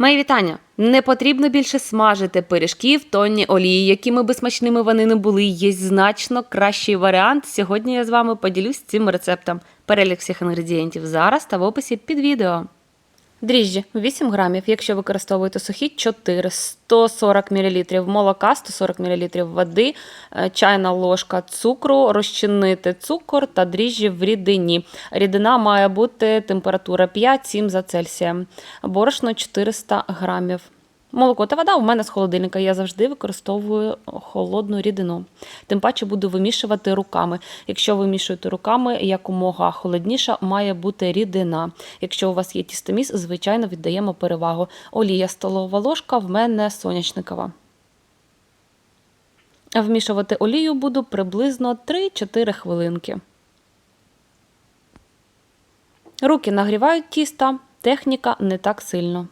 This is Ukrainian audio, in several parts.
Мої вітання! Не потрібно більше смажити пиріжки в тонні олії, якими би смачними вони не були. Є значно кращий варіант. Сьогодні я з вами поділюсь цим рецептом. Перелік всіх інгредієнтів зараз та в описі під відео. Дріжджі 8 грамів, якщо використовуєте сухі 4, 140 мл молока, 140 мл води, е, чайна ложка цукру, розчинити цукор та дріжджі в рідині. Рідина має бути температура 5-7 за Цельсієм. Борошно 400 грамів. Молоко та вода у мене з холодильника. Я завжди використовую холодну рідину. Тим паче буду вимішувати руками. Якщо вимішуєте руками, якомога холодніша має бути рідина. Якщо у вас є тістоміс, звичайно, віддаємо перевагу. Олія столова ложка в мене сонячникова. Вмішувати олію буду приблизно 3-4 хвилинки. Руки нагрівають тіста, техніка не так сильно.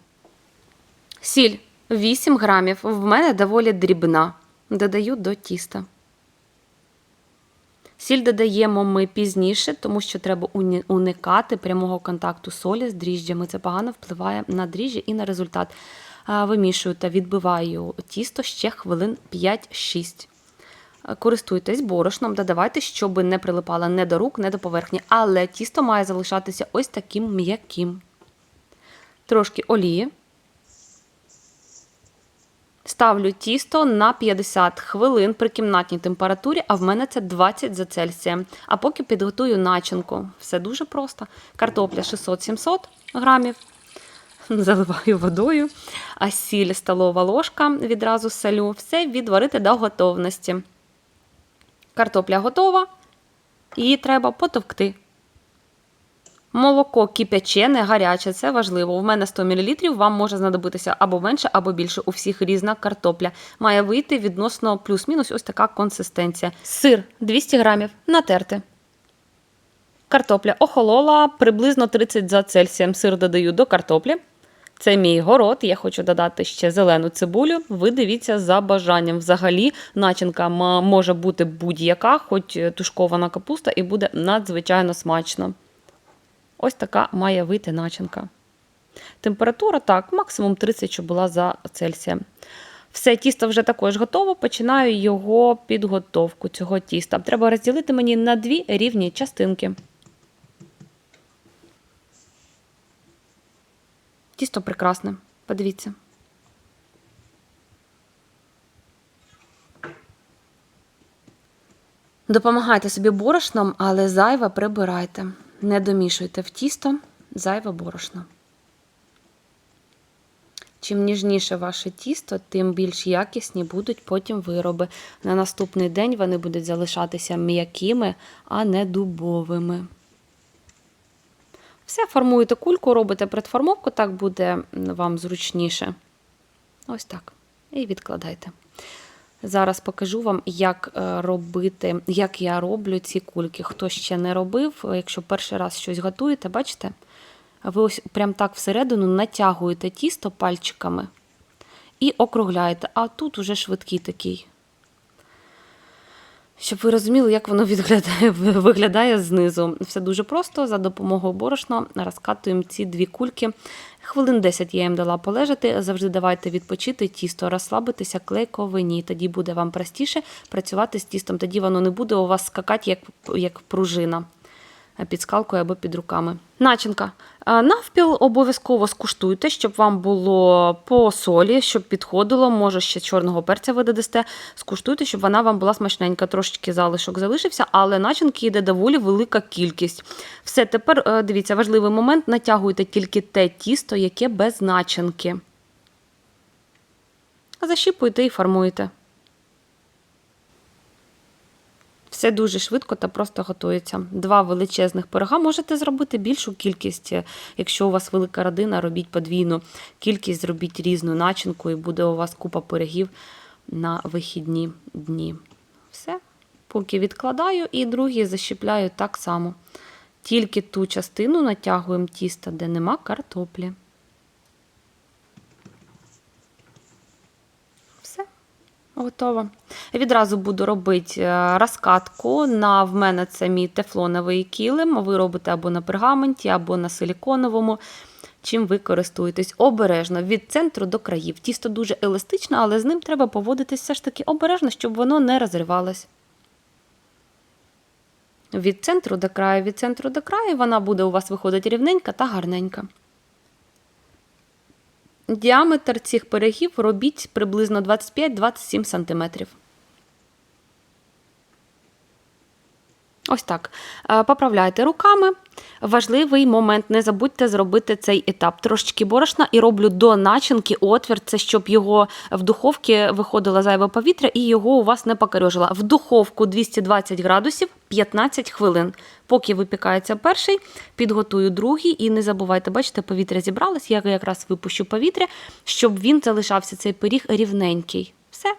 Сіль 8 грамів. В мене доволі дрібна. Додаю до тіста. Сіль додаємо ми пізніше, тому що треба уникати прямого контакту солі з дріжджами. Це погано впливає на дріжджі і на результат. Вимішую та відбиваю тісто ще хвилин 5-6. Е, Користуйтесь борошном, додавайте, щоб не прилипало не до рук, не до поверхні. Але тісто має залишатися ось таким м'яким. Трошки олії. Ставлю тісто на 50 хвилин при кімнатній температурі, а в мене це 20 за Цельсієм. А поки підготую начинку. Все дуже просто. Картопля 600-700 грамів. Заливаю водою, а сіль столова ложка відразу солю. Все відварити до готовності. Картопля готова. Її треба потовкти. Молоко кипячене, гаряче, це важливо. У мене 100 мл, вам може знадобитися або менше, або більше. У всіх різна картопля. Має вийти відносно плюс-мінус ось така консистенція. Сир 200 грамів натерти. Картопля охолола приблизно 30 за Цельсієм. Сир додаю до картоплі. Це мій город. Я хочу додати ще зелену цибулю. Ви дивіться за бажанням. Взагалі, начинка може бути будь-яка, хоч тушкована капуста, і буде надзвичайно смачно. Ось така має вийти начинка. Температура так, максимум 30, щоб була за Цельсієм. Все, тісто вже також готово. Починаю його підготовку цього тіста. Треба розділити мені на дві рівні частинки. Тісто прекрасне. Подивіться. Допомагайте собі борошном, але зайве прибирайте. Не домішуйте в тісто зайве борошно. Чим ніжніше ваше тісто, тим більш якісні будуть потім вироби. На наступний день вони будуть залишатися м'якими, а не дубовими. Все, формуєте кульку, робите предформовку, так буде вам зручніше. Ось так. І відкладайте. Зараз покажу вам, як е, робити, як я роблю ці кульки. Хто ще не робив, якщо перший раз щось готуєте, бачите? Ви ось прям так всередину натягуєте тісто пальчиками і округляєте. А тут уже швидкий такий. Щоб ви розуміли, як воно відглядає, виглядає знизу. Все дуже просто. За допомогою борошна розкатуємо ці дві кульки. Хвилин 10 я їм дала полежати. Завжди давайте відпочити тісто, розслабитися клейковині. Тоді буде вам простіше працювати з тістом. Тоді воно не буде у вас скакати, як, як пружина під скалкою або під руками. Начинка. Навпіл обов'язково скуштуйте, щоб вам було по солі, щоб підходило. Може, ще чорного перця ви додасте. Скуштуйте, щоб вона вам була смачненька. Трошечки залишок залишився, але начинки йде доволі велика кількість. Все, тепер е, дивіться, важливий момент: натягуйте тільки те тісто, яке без начинки. Защіпуйте і формуйте. Все дуже швидко та просто готується. Два величезних пирога можете зробити більшу кількість. Якщо у вас велика родина, робіть подвійну кількість, зробіть різну начинку, і буде у вас купа пирогів на вихідні дні. Все. Поки відкладаю, і другі защіпляю так само. Тільки ту частину натягуємо тіста, де нема картоплі. Готово. Відразу буду робити е, розкатку. На в мене це мій тефлоновий килим. Ви робите або на пергаменті, або на силіконовому. чим ви користуєтесь. Обережно від центру до країв. Тісто дуже еластичне, але з ним треба поводитись все ж таки обережно, щоб воно не розривалось. Від центру до краю, від центру до краю вона буде у вас виходити рівненька та гарненька. Діаметр цих пирогів робіть приблизно 25-27 см. Ось так. Е, Поправляйте руками. Важливий момент, не забудьте зробити цей етап. Трошечки борошна і роблю до начинки отвір, це щоб його в духовці виходило зайве повітря і його у вас не покорьожило. В духовку 220 градусів 15 хвилин. Поки випікається перший, підготую другий. І не забувайте, бачите, повітря зібралось. Я якраз випущу повітря, щоб він залишався цей пиріг рівненький. Все.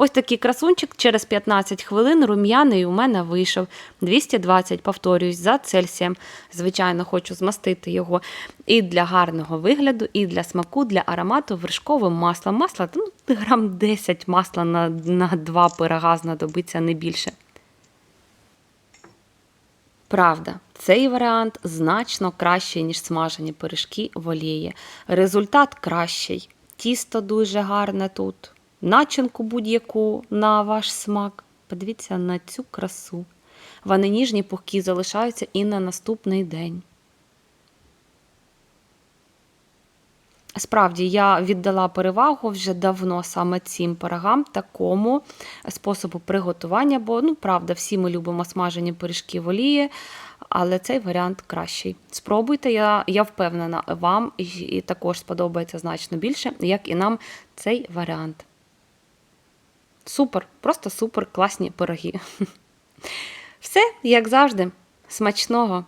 Ось такий красунчик через 15 хвилин рум'яний у мене вийшов. 220, повторюсь, за Цельсієм. Звичайно, хочу змастити його і для гарного вигляду, і для смаку, для аромату вершковим маслом. Масло ну, грам 10 масла на, на два пирога знадобиться не більше. Правда, цей варіант значно кращий, ніж смажені пиріжки в олії. Результат кращий. Тісто дуже гарне тут. Начинку будь-яку на ваш смак. Подивіться на цю красу. Вони ніжні, пухкі залишаються і на наступний день. Справді, я віддала перевагу вже давно саме цим пирогам, такому способу приготування, бо, ну, правда, всі ми любимо смажені пиріжки в олії, але цей варіант кращий. Спробуйте, я, я впевнена, вам і, також сподобається значно більше, як і нам цей варіант. Супер, просто супер класні пироги. Все, як завжди, смачного!